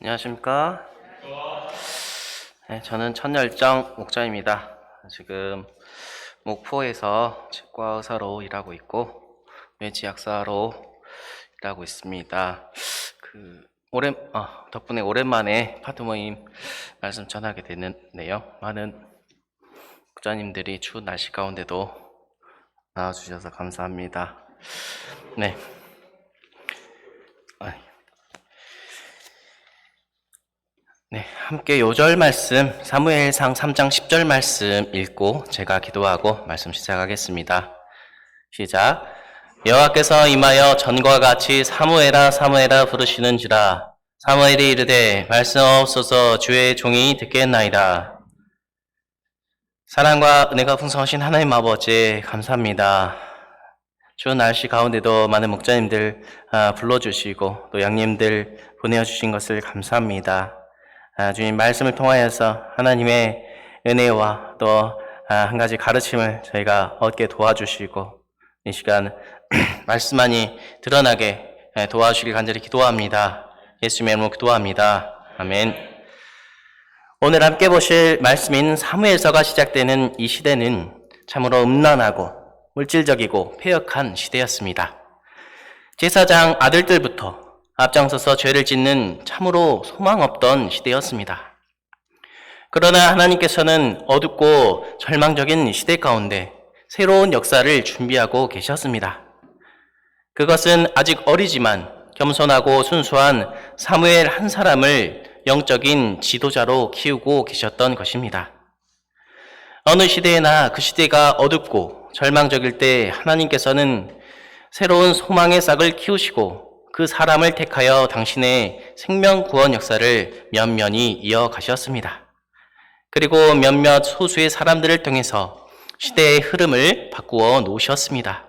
안녕하십니까? 네, 저는 천열정 목자입니다. 지금 목포에서 치과 의사로 일하고 있고 외지 약사로 일하고 있습니다. 그 오랜 아, 덕분에 오랜만에 파트 모임 말씀 전하게 됐는데요. 많은 목자님들이 추운 날씨 가운데도 나와주셔서 감사합니다. 네. 아이. 네, 함께 요절 말씀 사무엘상 3장 10절 말씀 읽고 제가 기도하고 말씀 시작하겠습니다. 시작. 여호와께서 임하여 전과 같이 사무엘아 사무엘아 부르시는지라 사무엘이 이르되 말씀 없어서 주의 종이 듣겠나이다. 사랑과 은혜가 풍성하신 하나님 아버지 감사합니다. 추운 날씨 가운데도 많은 목자님들 아, 불러주시고 또 양님들 보내주신 것을 감사합니다. 아, 주님 말씀을 통하여서 하나님의 은혜와 또 한 가지 가르침을 저희가 얻게 도와주시고 이 시간 말씀만이 드러나게 예, 도와주시길 간절히 기도합니다. 예수님의 이름으로 기도합니다. 아멘. 오늘 함께 보실 말씀인 사무엘서가 시작되는 이 시대는 참으로 음란하고 물질적이고 폐역한 시대였습니다. 제사장 아들들부터 앞장서서 죄를 짓는 참으로 소망 없던 시대였습니다. 그러나 하나님께서는 어둡고 절망적인 시대 가운데 새로운 역사를 준비하고 계셨습니다. 그것은 아직 어리지만 겸손하고 순수한 사무엘 한 사람을 영적인 지도자로 키우고 계셨던 것입니다. 어느 시대에나 그 시대가 어둡고 절망적일 때 하나님께서는 새로운 소망의 싹을 키우시고 그 사람을 택하여 당신의 생명 구원 역사를 면면히 이어가셨습니다. 그리고 몇몇 소수의 사람들을 통해서 시대의 흐름을 바꾸어 놓으셨습니다.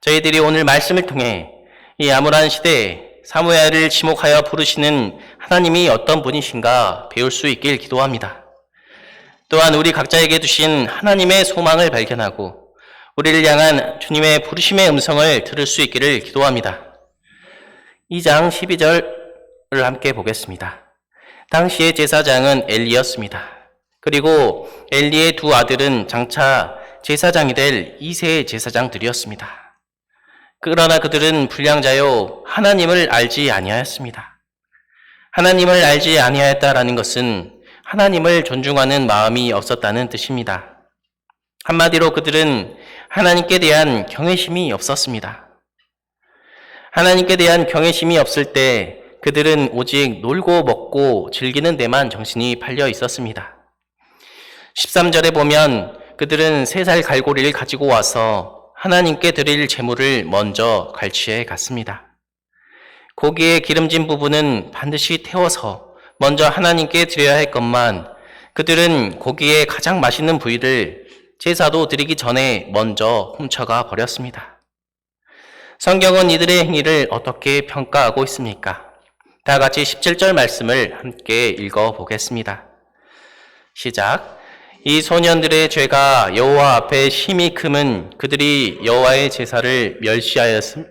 저희들이 오늘 말씀을 통해 이 암울한 시대에 사무엘을 지목하여 부르시는 하나님이 어떤 분이신가 배울 수 있길 기도합니다. 또한 우리 각자에게 주신 하나님의 소망을 발견하고 우리를 향한 주님의 부르심의 음성을 들을 수 있기를 기도합니다. 2장 12절을 함께 보겠습니다. 당시의 제사장은 엘리였습니다. 그리고 엘리의 두 아들은 장차 제사장이 될 2세의 제사장들이었습니다. 그러나 그들은 불량자요 하나님을 알지 아니하였습니다. 하나님을 알지 아니하였다라는 것은 하나님을 존중하는 마음이 없었다는 뜻입니다. 한마디로 그들은 하나님께 대한 경외심이 없었습니다. 하나님께 대한 경외심이 없을 때 그들은 오직 놀고 먹고 즐기는 데만 정신이 팔려 있었습니다. 13절에 보면 그들은 세 살 갈고리를 가지고 와서 하나님께 드릴 제물을 먼저 갈취해 갔습니다. 고기의 기름진 부분은 반드시 태워서 먼저 하나님께 드려야 할 것만 그들은 고기의 가장 맛있는 부위를 제사도 드리기 전에 먼저 훔쳐가 버렸습니다. 성경은 이들의 행위를 어떻게 평가하고 있습니까? 다 같이 17절 말씀을 함께 읽어 보겠습니다. 시작. 이 소년들의 죄가 여호와 앞에 심히 크면 그들이 여호와의 제사를 멸시하였음.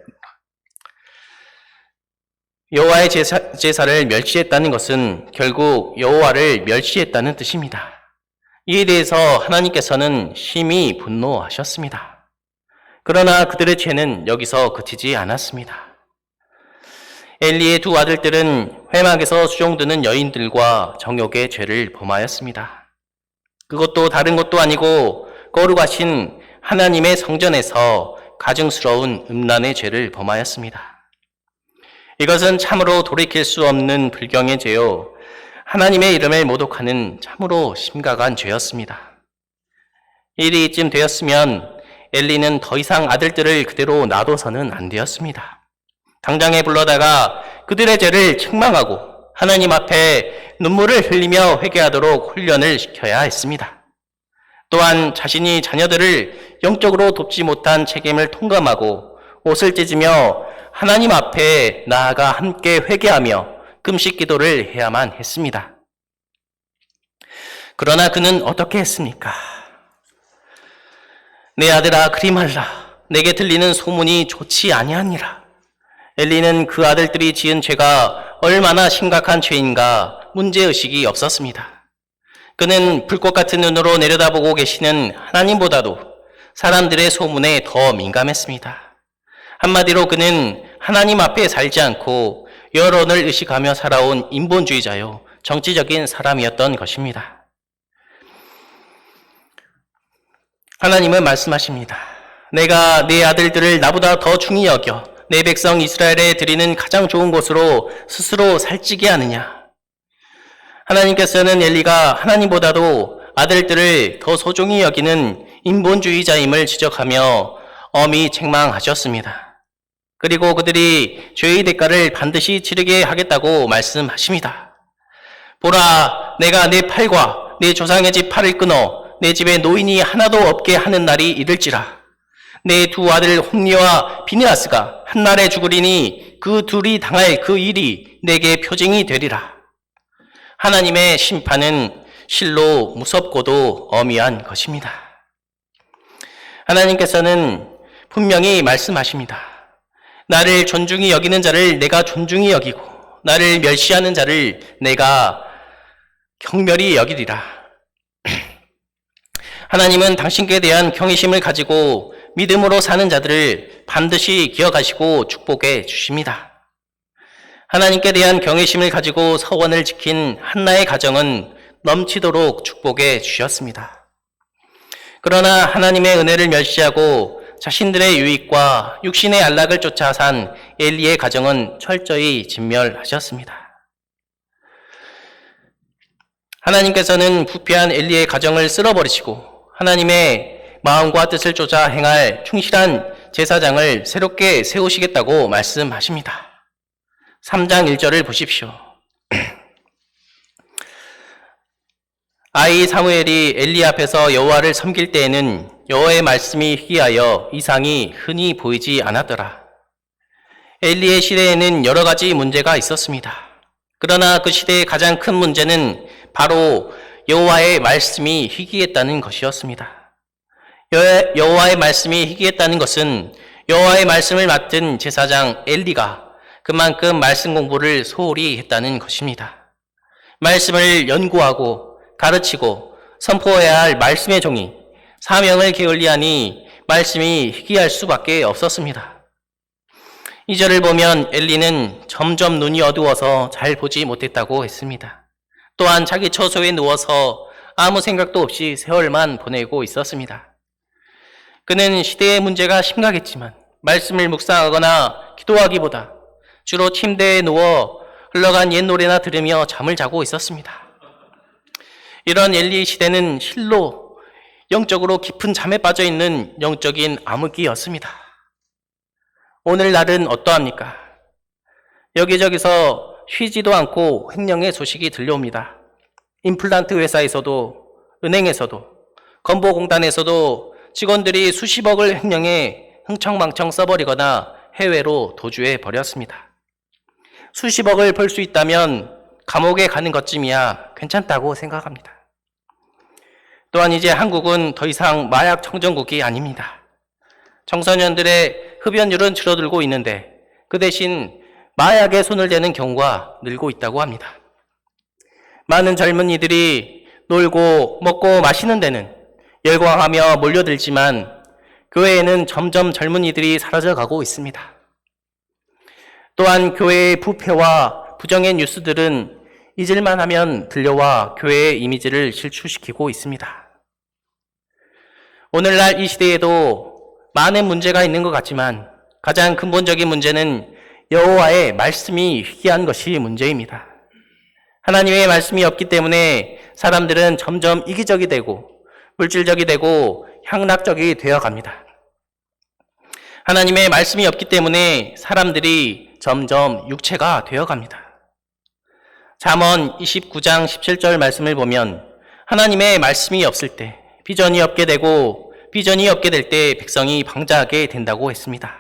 여호와의 제사, 제사를 멸시했다는 것은 결국 여호와를 멸시했다는 뜻입니다. 이에 대해서 하나님께서는 심히 분노하셨습니다. 그러나 그들의 죄는 여기서 그치지 않았습니다. 엘리의 두 아들들은 회막에서 수종드는 여인들과 정욕의 죄를 범하였습니다. 그것도 다른 것도 아니고 거룩하신 하나님의 성전에서 가증스러운 음란의 죄를 범하였습니다. 이것은 참으로 돌이킬 수 없는 불경의 죄요. 하나님의 이름을 모독하는 참으로 심각한 죄였습니다. 일이 이쯤 되었으면 엘리는 더 이상 아들들을 그대로 놔둬서는 안 되었습니다. 당장에 불러다가 그들의 죄를 책망하고 하나님 앞에 눈물을 흘리며 회개하도록 훈련을 시켜야 했습니다. 또한 자신이 자녀들을 영적으로 돕지 못한 책임을 통감하고 옷을 찢으며 하나님 앞에 나아가 함께 회개하며 금식 기도를 해야만 했습니다. 그러나 그는 어떻게 했습니까? 내 아들아 그리 말라 내게 들리는 소문이 좋지 아니하니라 엘리는 그 아들들이 지은 죄가 얼마나 심각한 죄인가 문제의식이 없었습니다. 그는 불꽃 같은 눈으로 내려다보고 계시는 하나님보다도 사람들의 소문에 더 민감했습니다. 한마디로 그는 하나님 앞에 살지 않고 여론을 의식하며 살아온 인본주의자요, 정치적인 사람이었던 것입니다. 하나님은 말씀하십니다. 내가 내 아들들을 나보다 더 중히 여겨 내 백성 이스라엘에 드리는 가장 좋은 곳으로 스스로 살찌게 하느냐. 하나님께서는 엘리가 하나님보다도 아들들을 더 소중히 여기는 인본주의자임을 지적하며 엄히 책망하셨습니다. 그리고 그들이 죄의 대가를 반드시 치르게 하겠다고 말씀하십니다. 보라, 내가 내 팔과 내 조상의 집 팔을 끊어 내 집에 노인이 하나도 없게 하는 날이 이를지라. 내 두 아들 홍리와 비니아스가 한날에 죽으리니 그 둘이 당할 그 일이 내게 표징이 되리라. 하나님의 심판은 실로 무섭고도 어미한 것입니다. 하나님께서는 분명히 말씀하십니다. 나를 존중히 여기는 자를 내가 존중히 여기고 나를 멸시하는 자를 내가 경멸히 여기리라. 하나님은 당신께 대한 경외심을 가지고 믿음으로 사는 자들을 반드시 기억하시고 축복해 주십니다. 하나님께 대한 경외심을 가지고 서원을 지킨 한나의 가정은 넘치도록 축복해 주셨습니다. 그러나 하나님의 은혜를 멸시하고 자신들의 유익과 육신의 안락을 쫓아 산 엘리의 가정은 철저히 진멸하셨습니다. 하나님께서는 부패한 엘리의 가정을 쓸어버리시고 하나님의 마음과 뜻을 쫓아 행할 충실한 제사장을 새롭게 세우시겠다고 말씀하십니다. 3장 1절을 보십시오. 아이 사무엘이 엘리 앞에서 여호와를 섬길 때에는 여호와의 말씀이 희귀하여 이상이 흔히 보이지 않았더라. 엘리의 시대에는 여러 가지 문제가 있었습니다. 그러나 그 시대의 가장 큰 문제는 바로 여호와의 말씀이 희귀했다는 것이었습니다. 여호와의 말씀이 희귀했다는 것은 여호와의 말씀을 맡은 제사장 엘리가 그만큼 말씀 공부를 소홀히 했다는 것입니다. 말씀을 연구하고 가르치고 선포해야 할 말씀의 종이 사명을 게을리하니 말씀이 희귀할 수밖에 없었습니다. 이 절을 보면 엘리는 점점 눈이 어두워서 잘 보지 못했다고 했습니다. 또한 자기 처소에 누워서 아무 생각도 없이 세월만 보내고 있었습니다. 그는 시대의 문제가 심각했지만 말씀을 묵상하거나 기도하기보다 주로 침대에 누워 흘러간 옛 노래나 들으며 잠을 자고 있었습니다. 이런 엘리 시대는 실로 영적으로 깊은 잠에 빠져 있는 영적인 암흑기였습니다. 오늘날은 어떠합니까? 여기저기서 쉬지도 않고 횡령의 소식이 들려옵니다. 임플란트 회사에서도, 은행에서도, 건보공단에서도 직원들이 수십억을 횡령해 흥청망청 써버리거나 해외로 도주해 버렸습니다. 수십억을 벌 수 있다면 감옥에 가는 것쯤이야 괜찮다고 생각합니다. 또한 이제 한국은 더 이상 마약 청정국이 아닙니다. 청소년들의 흡연율은 줄어들고 있는데 그 대신 마약에 손을 대는 경우가 늘고 있다고 합니다. 많은 젊은이들이 놀고 먹고 마시는 데는 열광하며 몰려들지만 교회에는 점점 젊은이들이 사라져 가고 있습니다. 또한 교회의 부패와 부정의 뉴스들은 잊을만 하면 들려와 교회의 이미지를 실추시키고 있습니다. 오늘날 이 시대에도 많은 문제가 있는 것 같지만 가장 근본적인 문제는 여호와의 말씀이 희귀한 것이 문제입니다. 하나님의 말씀이 없기 때문에 사람들은 점점 이기적이 되고 물질적이 되고 향락적이 되어 갑니다. 하나님의 말씀이 없기 때문에 사람들이 점점 육체가 되어 갑니다. 잠언 29장 17절 말씀을 보면 하나님의 말씀이 없을 때 비전이 없게 되고 비전이 없게 될 때 백성이 방자하게 된다고 했습니다.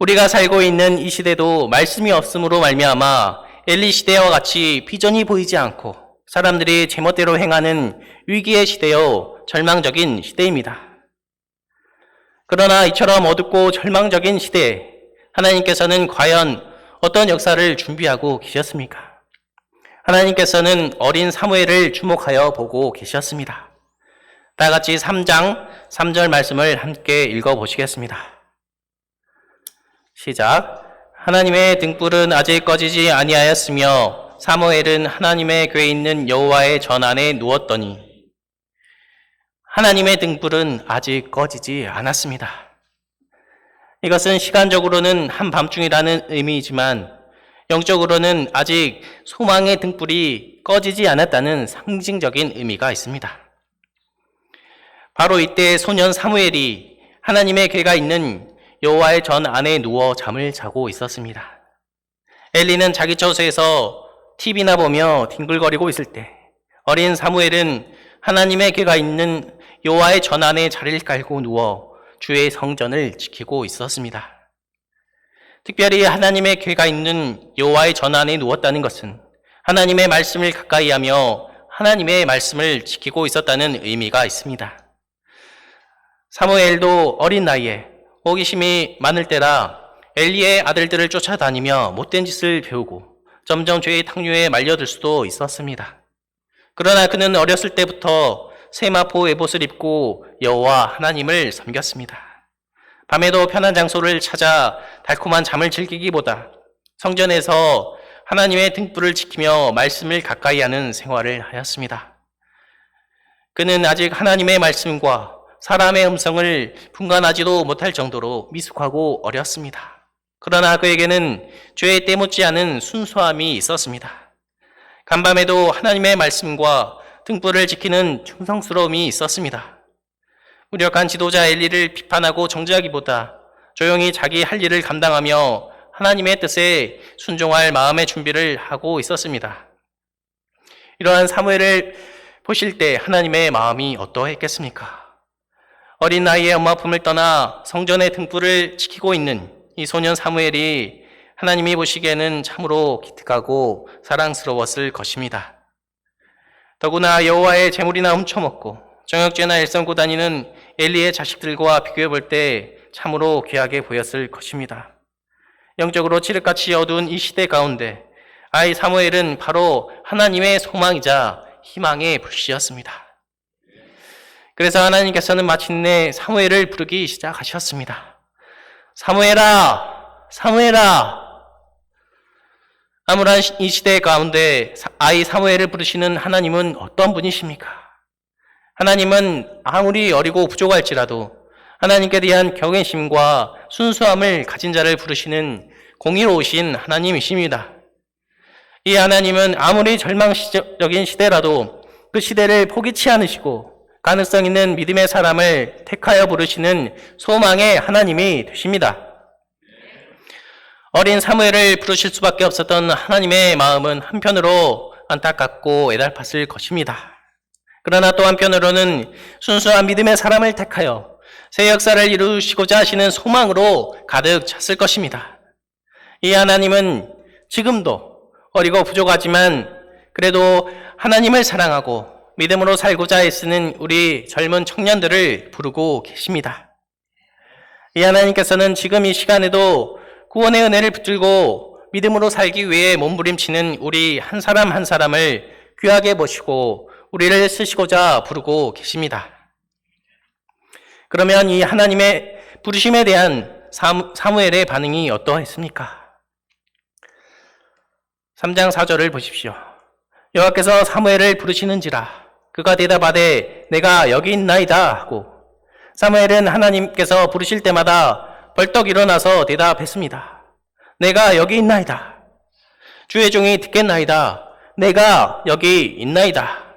우리가 살고 있는 이 시대도 말씀이 없음으로 말미암아 엘리 시대와 같이 비전이 보이지 않고 사람들이 제멋대로 행하는 위기의 시대요 절망적인 시대입니다. 그러나 이처럼 어둡고 절망적인 시대에 하나님께서는 과연 어떤 역사를 준비하고 계셨습니까? 하나님께서는 어린 사무엘을 주목하여 보고 계셨습니다. 다 같이 3장 3절 말씀을 함께 읽어 보시겠습니다. 시작. 하나님의 등불은 아직 꺼지지 아니하였으며 사무엘은 하나님의 궤에 있는 여호와의 전 안에 누웠더니 하나님의 등불은 아직 꺼지지 않았습니다. 이것은 시간적으로는 한밤중이라는 의미이지만 영적으로는 아직 소망의 등불이 꺼지지 않았다는 상징적인 의미가 있습니다. 바로 이때 소년 사무엘이 하나님의 궤가 있는 여호와의 전 안에 누워 잠을 자고 있었습니다. 엘리는 자기 처소에서 TV나 보며 뒹굴거리고 있을 때 어린 사무엘은 하나님의 궤가 있는 여호와의 전 안에 자리를 깔고 누워 주의 성전을 지키고 있었습니다. 특별히 하나님의 궤가 있는 여호와의 전 안에 누웠다는 것은 하나님의 말씀을 가까이 하며 하나님의 말씀을 지키고 있었다는 의미가 있습니다. 사무엘도 어린 나이에 호기심이 많을 때라 엘리의 아들들을 쫓아다니며 못된 짓을 배우고 점점 죄의 탕류에 말려들 수도 있었습니다. 그러나 그는 어렸을 때부터 세마포 에봇을 입고 여호와 하나님을 섬겼습니다. 밤에도 편한 장소를 찾아 달콤한 잠을 즐기기보다 성전에서 하나님의 등불을 지키며 말씀을 가까이 하는 생활을 하였습니다. 그는 아직 하나님의 말씀과 사람의 음성을 분간하지도 못할 정도로 미숙하고 어렸습니다. 그러나 그에게는 죄에 때묻지 않은 순수함이 있었습니다. 간밤에도 하나님의 말씀과 등불을 지키는 충성스러움이 있었습니다. 무력한 지도자 엘리를 비판하고 정죄하기보다 조용히 자기 할 일을 감당하며 하나님의 뜻에 순종할 마음의 준비를 하고 있었습니다. 이러한 사무엘을 보실 때 하나님의 마음이 어떠했겠습니까? 어린 나이에 엄마 품을 떠나 성전의 등불을 지키고 있는 이 소년 사무엘이 하나님이 보시기에는 참으로 기특하고 사랑스러웠을 것입니다. 더구나 여호와의 재물이나 훔쳐먹고 정역죄나 일성고 다니는 엘리의 자식들과 비교해 볼 때 참으로 귀하게 보였을 것입니다. 영적으로 칠흑같이 어두운 이 시대 가운데 아이 사무엘은 바로 하나님의 소망이자 희망의 불씨였습니다. 그래서 하나님께서는 마침내 사무엘을 부르기 시작하셨습니다. 사무엘아, 사무엘아. 암울한 이 시대 가운데 아이 사무엘을 부르시는 하나님은 어떤 분이십니까? 하나님은 아무리 어리고 부족할지라도 하나님께 대한 경외심과 순수함을 가진 자를 부르시는 공의로우신 하나님이십니다. 이 하나님은 아무리 절망적인 시대라도 그 시대를 포기치 않으시고 가능성 있는 믿음의 사람을 택하여 부르시는 소망의 하나님이 되십니다. 어린 사무엘을 부르실 수밖에 없었던 하나님의 마음은 한편으로 안타깝고 애달팠을 것입니다. 그러나 또 한편으로는 순수한 믿음의 사람을 택하여 새 역사를 이루시고자 하시는 소망으로 가득 찼을 것입니다. 이 하나님은 지금도 어리고 부족하지만 그래도 하나님을 사랑하고 믿음으로 살고자 애쓰는 우리 젊은 청년들을 부르고 계십니다. 이 하나님께서는 지금 이 시간에도 구원의 은혜를 붙들고 믿음으로 살기 위해 몸부림치는 우리 한 사람 한 사람을 귀하게 보시고 우리를 쓰시고자 부르고 계십니다. 그러면 이 하나님의 부르심에 대한 사무엘의 반응이 어떠했습니까? 3장 4절을 보십시오. 여호와께서 사무엘을 부르시는지라 그가 대답하되 내가 여기 있나이다 하고 사무엘은 하나님께서 부르실 때마다 벌떡 일어나서 대답했습니다. 내가 여기 있나이다. 주의 종이 듣겠나이다. 내가 여기 있나이다.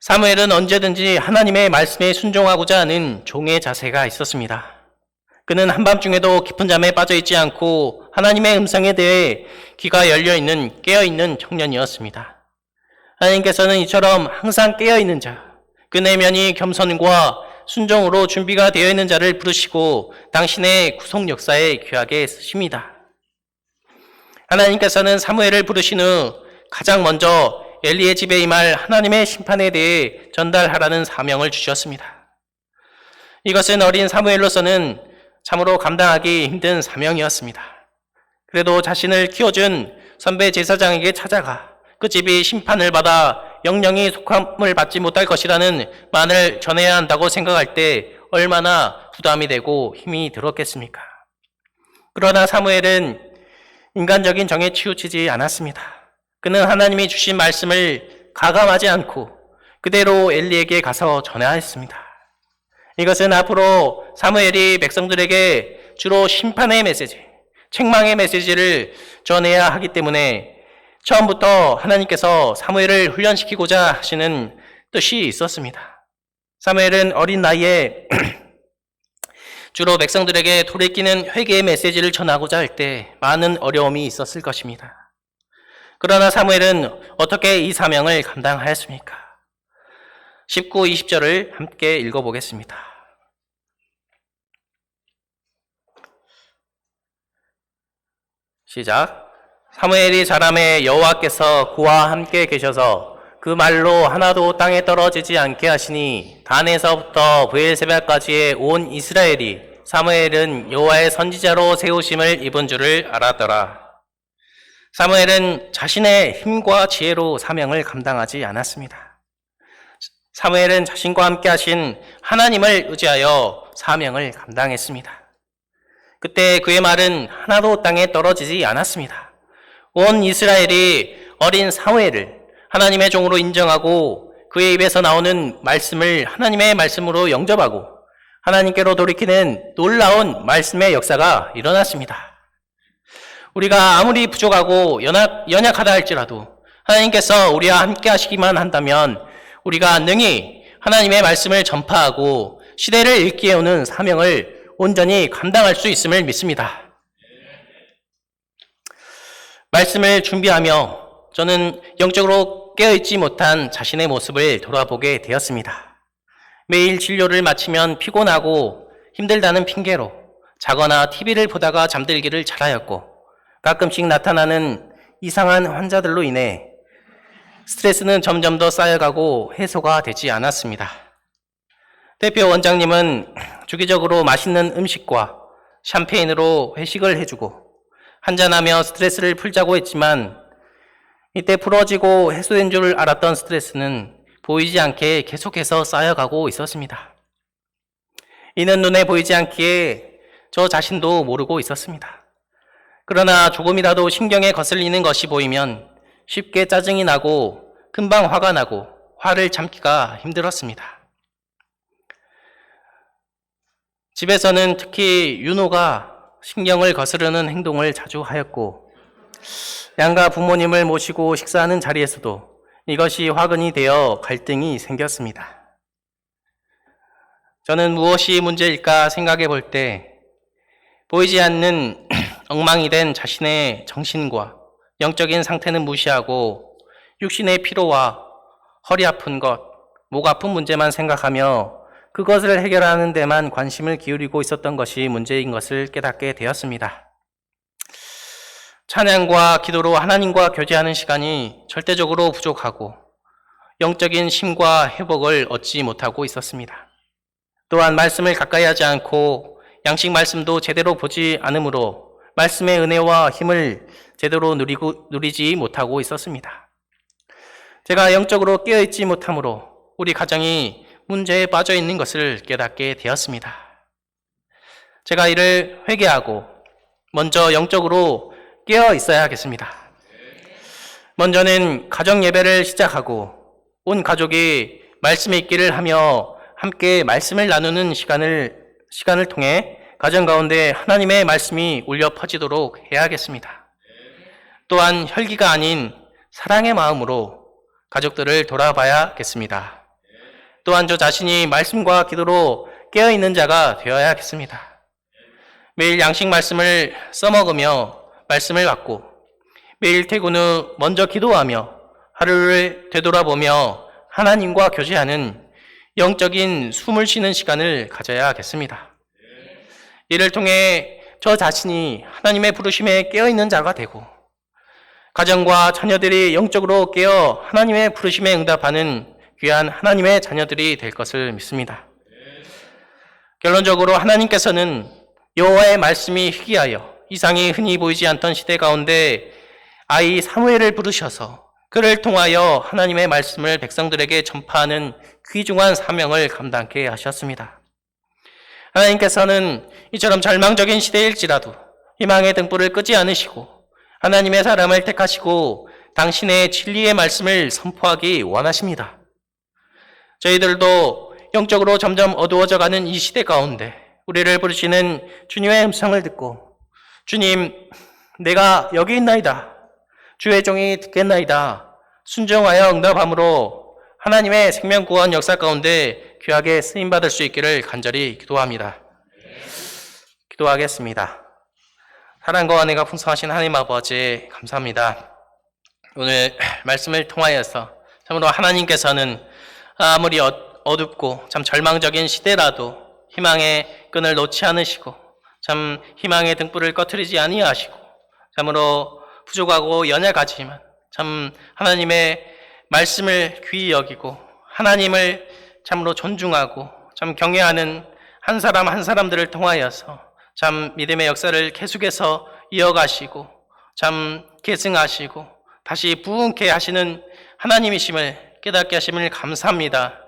사무엘은 언제든지 하나님의 말씀에 순종하고자 하는 종의 자세가 있었습니다. 그는 한밤중에도 깊은 잠에 빠져 있지 않고 하나님의 음성에 대해 귀가 열려 있는 깨어 있는 청년이었습니다. 하나님께서는 이처럼 항상 깨어 있는 자, 그 내면이 겸손과 순종으로 준비가 되어 있는 자를 부르시고 당신의 구속 역사에 귀하게 쓰십니다. 하나님께서는 사무엘을 부르신 후 가장 먼저 엘리의 집에 임할 하나님의 심판에 대해 전달하라는 사명을 주셨습니다. 이것은 어린 사무엘로서는 참으로 감당하기 힘든 사명이었습니다. 그래도 자신을 키워준 선배 제사장에게 찾아가 그 집이 심판을 받아 영영이 속함을 받지 못할 것이라는 말을 전해야 한다고 생각할 때 얼마나 부담이 되고 힘이 들었겠습니까? 그러나 사무엘은 인간적인 정에 치우치지 않았습니다. 그는 하나님이 주신 말씀을 가감하지 않고 그대로 엘리에게 가서 전하였습니다. 이것은 앞으로 사무엘이 백성들에게 주로 심판의 메시지, 책망의 메시지를 전해야 하기 때문에 처음부터 하나님께서 사무엘을 훈련시키고자 하시는 뜻이 있었습니다. 사무엘은 어린 나이에 주로 백성들에게 돌이키는 회개의 메시지를 전하고자 할 때 많은 어려움이 있었을 것입니다. 그러나 사무엘은 어떻게 이 사명을 감당하였습니까? 19, 20절을 함께 읽어보겠습니다. 시작. 사무엘이 자람에 여호와께서 그와 함께 계셔서 그 말로 하나도 땅에 떨어지지 않게 하시니 단에서부터 브엘세바까지의 온 이스라엘이 사무엘은 여호와의 선지자로 세우심을 입은 줄을 알았더라. 사무엘은 자신의 힘과 지혜로 사명을 감당하지 않았습니다. 사무엘은 자신과 함께 하신 하나님을 의지하여 사명을 감당했습니다. 그때 그의 말은 하나도 땅에 떨어지지 않았습니다. 온 이스라엘이 어린 사무엘을 하나님의 종으로 인정하고 그의 입에서 나오는 말씀을 하나님의 말씀으로 영접하고 하나님께로 돌이키는 놀라운 말씀의 역사가 일어났습니다. 우리가 아무리 부족하고 연약, 연약하다 할지라도 하나님께서 우리와 함께 하시기만 한다면 우리가 능히 하나님의 말씀을 전파하고 시대를 일깨우는 사명을 온전히 감당할 수 있음을 믿습니다. 말씀을 준비하며 저는 영적으로 깨어있지 못한 자신의 모습을 돌아보게 되었습니다. 매일 진료를 마치면 피곤하고 힘들다는 핑계로 자거나 TV를 보다가 잠들기를 잘하였고 가끔씩 나타나는 이상한 환자들로 인해 스트레스는 점점 더 쌓여가고 해소가 되지 않았습니다. 대표 원장님은 주기적으로 맛있는 음식과 샴페인으로 회식을 해주고 한잔하며 스트레스를 풀자고 했지만 이때 풀어지고 해소된 줄 알았던 스트레스는 보이지 않게 계속해서 쌓여가고 있었습니다. 이는 눈에 보이지 않기에 저 자신도 모르고 있었습니다. 그러나 조금이라도 신경에 거슬리는 것이 보이면 쉽게 짜증이 나고 금방 화가 나고 화를 참기가 힘들었습니다. 집에서는 특히 윤호가 신경을 거스르는 행동을 자주 하였고 양가 부모님을 모시고 식사하는 자리에서도 이것이 화근이 되어 갈등이 생겼습니다. 저는 무엇이 문제일까 생각해 볼 때 보이지 않는 엉망이 된 자신의 정신과 영적인 상태는 무시하고 육신의 피로와 허리 아픈 것, 목 아픈 문제만 생각하며 그것을 해결하는 데만 관심을 기울이고 있었던 것이 문제인 것을 깨닫게 되었습니다. 찬양과 기도로 하나님과 교제하는 시간이 절대적으로 부족하고 영적인 힘과 회복을 얻지 못하고 있었습니다. 또한 말씀을 가까이 하지 않고 양식 말씀도 제대로 보지 않으므로 말씀의 은혜와 힘을 제대로 누리고, 누리지 못하고 있었습니다. 제가 영적으로 깨어있지 못하므로 우리 가정이 문제에 빠져 있는 것을 깨닫게 되었습니다. 제가 이를 회개하고 먼저 영적으로 깨어 있어야 하겠습니다. 먼저는 가정 예배를 시작하고 온 가족이 말씀의 있기를 하며 함께 말씀을 나누는 시간을 시간을 통해 가정 가운데 하나님의 말씀이 울려 퍼지도록 해야겠습니다. 또한 혈기가 아닌 사랑의 마음으로 가족들을 돌아봐야겠습니다. 또한 저 자신이 말씀과 기도로 깨어있는 자가 되어야겠습니다. 매일 양식 말씀을 써먹으며 말씀을 받고 매일 퇴근 후 먼저 기도하며 하루를 되돌아보며 하나님과 교제하는 영적인 숨을 쉬는 시간을 가져야겠습니다. 이를 통해 저 자신이 하나님의 부르심에 깨어있는 자가 되고 가정과 자녀들이 영적으로 깨어 하나님의 부르심에 응답하는 귀한 하나님의 자녀들이 될 것을 믿습니다. 결론적으로 하나님께서는 여호와의 말씀이 희귀하여 이상이 흔히 보이지 않던 시대 가운데 아이 사무엘을 부르셔서 그를 통하여 하나님의 말씀을 백성들에게 전파하는 귀중한 사명을 감당케 하셨습니다. 하나님께서는 이처럼 절망적인 시대일지라도 희망의 등불을 끄지 않으시고 하나님의 사람을 택하시고 당신의 진리의 말씀을 선포하기 원하십니다. 저희들도 영적으로 점점 어두워져 가는 이 시대 가운데 우리를 부르시는 주님의 음성을 듣고 주님, 내가 여기 있나이다. 주의 종이 듣겠나이다. 순종하여 응답함으로 하나님의 생명 구원 역사 가운데 귀하게 쓰임 받을 수 있기를 간절히 기도합니다. 기도하겠습니다. 사랑과 은혜가 풍성하신 하나님 아버지 감사합니다. 오늘 말씀을 통하여서 참으로 하나님께서는 아무리 어- 어둡고 참 절망적인 시대라도 희망의 끈을 놓지 않으시고 참 희망의 등불을 꺼트리지 아니하시고 참으로 부족하고 연약하지만 참 하나님의 말씀을 귀히 여기고 하나님을 참으로 존중하고 참 경외하는 한 사람 한 사람들을 통하여서 참 믿음의 역사를 계속해서 이어가시고 참 계승하시고 다시 부흥케 하시는 하나님이심을 깨닫게 하심을 감사합니다.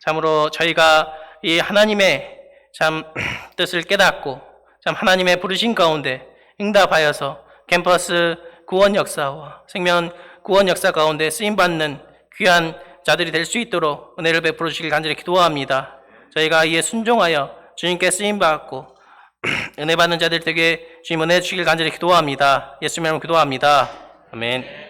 참으로 저희가 이 하나님의 참 뜻을 깨닫고 참 하나님의 부르신 가운데 응답하여서 캠퍼스 구원 역사와 생명 구원 역사 가운데 쓰임 받는 귀한 자들이 될 수 있도록 은혜를 베풀어 주시길 간절히 기도합니다. 저희가 이에 순종하여 주님께 쓰임 받고 은혜 받는 자들 되게 주님 은혜 주시길 간절히 기도합니다. 예수님으로 기도합니다. 아멘.